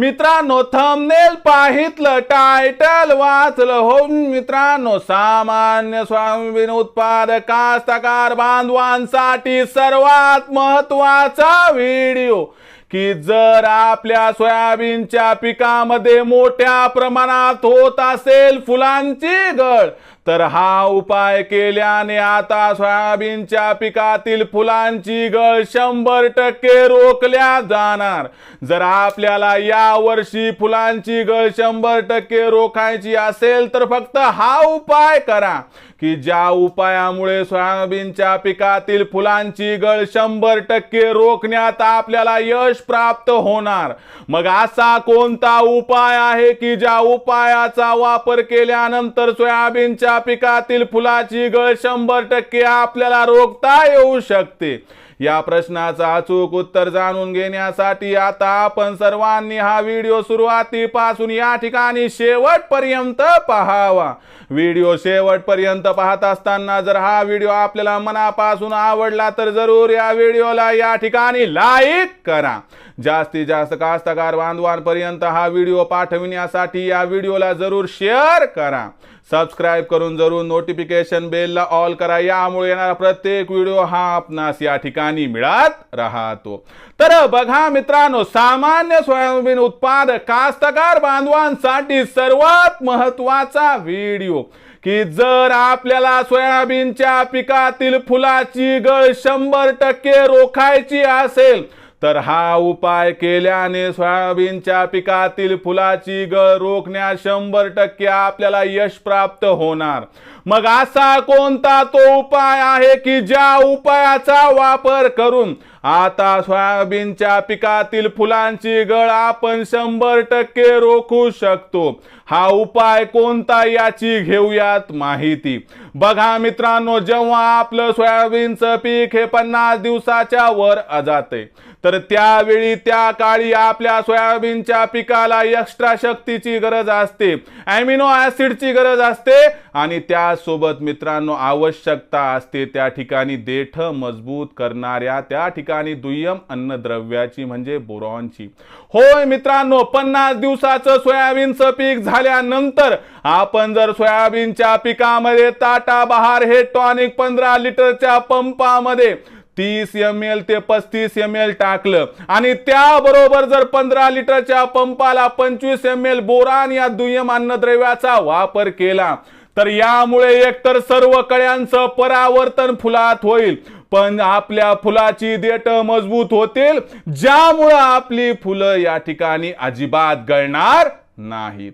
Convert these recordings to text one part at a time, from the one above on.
मित्रांनो thumbnail पाहितलं title वाचलं हो मित्रांनो सामान्य स्वामीन उत्पादक कास्तकार बांधवांसाठी सर्वात महत्त्वाचा व्हिडिओ की जर आपल्या सोयाबीनच्या पिकामध्ये मोठ्या प्रमाणात होत असेल फुलांची गळ तर हा उपाय केल्याने आता सोयाबीनच्या पिकातील फुलांची गळ शंभर टक्के रोखल्या जाणार. जर आपल्याला या वर्षी फुलांची गळ शंभर टक्के रोखायची असेल तर फक्त हा उपाय करा की ज्या उपायामुळे सोयाबीनच्या पिकातील फुलांची गळ शंभर टक्के रोखण्यात आपल्याला यश प्राप्त होणार. मग असा कोणता उपाय आहे की ज्या उपायाचा वापर केल्यानंतर सोयाबीनच्या पिकातील फुलाची गळ शंभर टक्के आपल्याला रोखता येऊ शकते? या प्रश्नाचं अचूक उत्तर जाणून घेण्यासाठी आता आपण सर्वांनी हा व्हिडिओ सुरुवातीपासून या ठिकाणी शेवटपर्यंत पहावा. व्हिडिओ शेवटपर्यंत पाहत असताना जर हा व्हिडिओ आपल्याला मनापासून आवडला तर जरूर या व्हिडिओला या ठिकाणी लाईक करा. जास्तीत जास्त कास्तकार बांधवांपर्यंत हा व्हिडिओ पाठविण्यासाठी या व्हिडिओला जरूर शेअर करा. सबस्क्राईब करून जरूर नोटिफिकेशन बेलला ऑल करा. यामुळे येणारा प्रत्येक व्हिडिओ हा आपणास या ठिकाणी मिळत राहतो. तर बघा मित्रांनो सामान्य सोयाबीन उत्पादक कास्तकार बांधवांसाठी सर्वात महत्त्वाचा व्हिडिओ. की जर आपल्याला सोयाबीनच्या पिकातील फुलाची गळ शंभर टक्के रोखायची असेल तर हा उपाय केल्याने सोयाबीनच्या पिकातील फुलाची गळ रोखण्यास शंभर टक्के आपल्याला यश प्राप्त होणार. मग असा कोणता तो उपाय आहे की ज्या उपायाचा वापर करून आता सोयाबीनच्या पिकातील फुलांची गळ आपण शंभर टक्के रोखू शकतो? हा उपाय कोणता याची घेऊयात माहिती. बघा मित्रांनो जेव्हा आपलं सोयाबीनचं पीक हे पन्नास दिवसाच्या वर जाते तर त्यावेळी त्या काळी आपल्या सोयाबीनच्या पिकाला एक्स्ट्रा शक्तीची गरज असते अॅमिनो ऍसिडची गरज असते आणि त्यासोबत मित्रांनो आवश्यकता असते त्या ठिकाणी देठ मजबूत करणाऱ्या त्या ठिकाणी दुय्यम अन्नद्रव्याची म्हणजे बोरॉनची. होय मित्रांनो पन्नास दिवसाचं सोयाबीनचं पीक झाल्यानंतर आपण जर सोयाबीनच्या पिकामध्ये टाटा बहार हे टॉनिक पंधरा लिटरच्या पंपामध्ये तीस एम एल ते पस्तीस एम एल टाकलं. आणि त्याबरोबर जर पंधरा लिटरच्या पंपाला पंचवीस एम एल बोरान या दुय्यम अन्नद्रव्याचा वापर केला तर यामुळे एकतर सर्व कळ्यांचं परावर्तन फुलात होईल पण आपल्या फुलाची देठ मजबूत होतील ज्यामुळं आपली फुलं या ठिकाणी अजिबात गळणार नाहीत.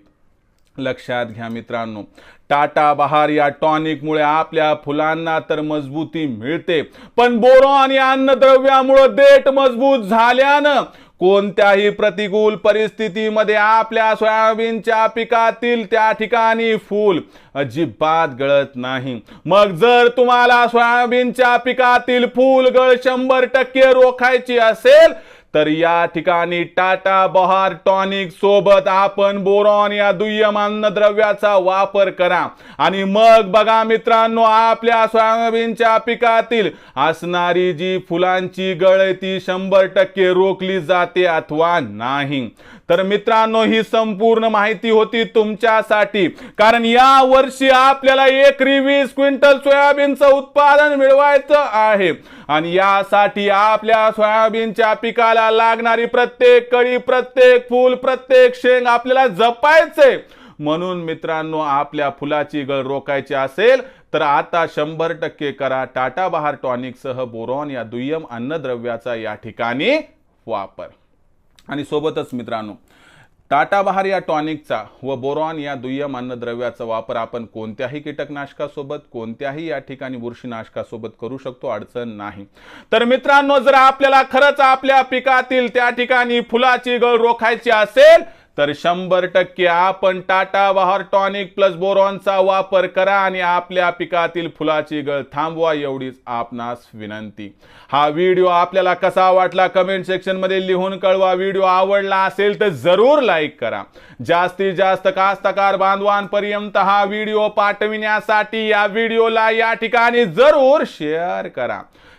लक्षात घ्या मित्रांनो. टाटा बहार या टॉनिकमुळे आपल्या फुलांना तर मजबूती मिळते. पण बोरॉन या अन्नद्रव्यामुळे देठ मजबूत झाल्यानं कोणत्याही प्रतिकूल परिस्थितीमध्ये आपल्या सोयाबीनच्या पिकातील त्या ठिकाणी फूल अजिबात गळत नाही. मग जर तुम्हाला सोयाबीनच्या पिकातील फूल गळ शंभर टक्के रोखायची असेल तर या ठिकाणी टाटा बहार टॉनिक सोबत आपण बोरॉन या दुय्यम अन्नद्रव्याचा वापर करा. आणि मग बघा मित्रांनो आपल्या सोयाबीनच्या पिकातील असणारी जी फुलांची गळती शंभर टक्के रोखली जाते अथवा नाही. तर मित्रांनो ही संपूर्ण माहिती होती तुमच्यासाठी. कारण या वर्षी आपल्याला एकरी वीस क्विंटल सोयाबीनचं उत्पादन मिळवायचं आहे. आणि यासाठी आपल्या सोयाबीनच्या पिकाला लागणारी प्रत्येक कळी प्रत्येक फूल प्रत्येक शेंग आपल्याला जपायचे म्हणून मित्रांनो आपल्या फुलाची गळ रोखायची असेल तर आता शंभर टक्के करा. टाटा बहार टॉनिक सह बोरॉन या दुय्यम अन्नद्रव्याचा या ठिकाणी वापर. आणि सोबतच मित्रांनो टाटा बहार या टॉनिकचा व बोरॉन या दुय्यम अन्नद्रव्याचा वापर आपण कोणत्याही कीटकनाशकासोबत कोणत्याही या ठिकाणी बुरशीनाशकासोबत करू शकतो अडचण नाही. तर मित्रांनो जर आपल्याला खरंच आपल्या पिकातील त्या ठिकाणी फुलाची गळ रोखायची असेल तर शंभर टक्के आपण टाटा बहार टॉनिक प्लस बोरॉनचा वापर करा आणि आपल्या पिकातील फुलाची गळ थांबवा एवढीच आपणास विनंती. हा व्हिडिओ आपल्याला कसा वाटला कमेंट सेक्शनमध्ये लिहून कळवा. व्हिडिओ आवडला असेल तर जरूर लाईक करा. जास्तीत जास्त कास्तकार बांधवांपर्यंत हा व्हिडिओ पाठविण्यासाठी या व्हिडिओला या ठिकाणी जरूर शेअर करा.